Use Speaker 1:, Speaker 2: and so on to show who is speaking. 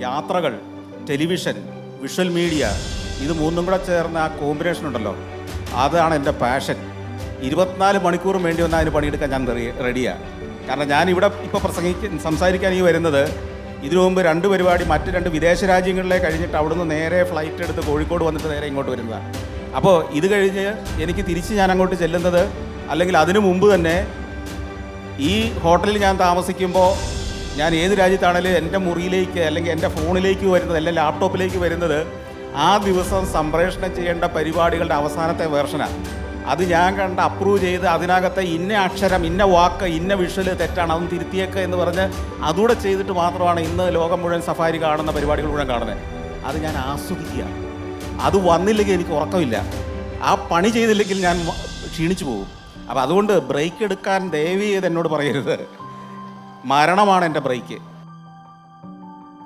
Speaker 1: യാത്രകൾ television visual media ഇത് മൂന്നും കൂടെ ചേർന്ന ആ കോമ്പിനേഷൻ ഉണ്ടല്ലോ. അതാണ് എന്റെ പാഷൻ. ഇരുപത്തിനാല് മണിക്കൂറും വേണ്ടി വന്നാൽ അതിന് പണിയെടുക്കാൻ ഞാൻ റെഡിയാണ് കാരണം ഞാൻ ഇവിടെ ഇപ്പോൾ പ്രസംഗിക്ക സംസാരിക്കാൻ ഈ വരുന്നത് ഇതിനു മുമ്പ് രണ്ട് പരിപാടി മറ്റ് രണ്ട് വിദേശ രാജ്യങ്ങളിലേക്ക് കഴിഞ്ഞിട്ട് അവിടുന്ന് നേരെ ഫ്ലൈറ്റ് എടുത്ത് കോഴിക്കോട് വന്നിട്ട് നേരെ ഇങ്ങോട്ട് വരുന്നതാണ് അപ്പോൾ ഇത് കഴിഞ്ഞ് എനിക്ക് തിരിച്ച് ഞാൻ അങ്ങോട്ട് ചെല്ലുന്നത് അല്ലെങ്കിൽ അതിനു മുമ്പ് തന്നെ ഈ ഹോട്ടലിൽ ഞാൻ താമസിക്കുമ്പോൾ ഞാൻ ഏത് രാജ്യത്താണെങ്കിലും എന്റെ മുറിയിലേക്ക് അല്ലെങ്കിൽ എന്റെ ഫോണിലേക്ക് വരുന്നത് അല്ലെങ്കിൽ ലാപ്ടോപ്പിലേക്ക് വരുന്നത് ആ ദിവസം സംപ്രേഷണം ചെയ്യേണ്ട പരിപാടികളുടെ അവസാനത്തെ വേർഷനാണ് അത് ഞാൻ കണ്ട് അപ്രൂവ് ചെയ്ത് അതിനകത്തെ ഇന്ന അക്ഷരം ഇന്ന വാക്ക് ഇന്ന വിഷ്വൽ തെറ്റാണ് അതും തിരുത്തിയേക്ക് എന്ന് പറഞ്ഞ് അതുകൂടെ ചെയ്തിട്ട് മാത്രമാണ് ഇന്ന് ലോകം മുഴുവൻ സഫാരി കാണുന്ന പരിപാടികൾ മുഴുവൻ കാണുന്നത്. അത് ഞാൻ ആസ്വദിക്കുക അത് വന്നില്ലെങ്കിൽ എനിക്ക് ഉറക്കമില്ല. ആ പണി ചെയ്തില്ലെങ്കിൽ ഞാൻ ക്ഷീണിച്ചു പോകും. അപ്പോൾ അതുകൊണ്ട് ബ്രേക്ക് എടുക്കാൻ ദയവ് ചെയ്ത് എന്നോട് പറയരുത്. മരണമാണ് എന്റെ ബ്രേക്ക്.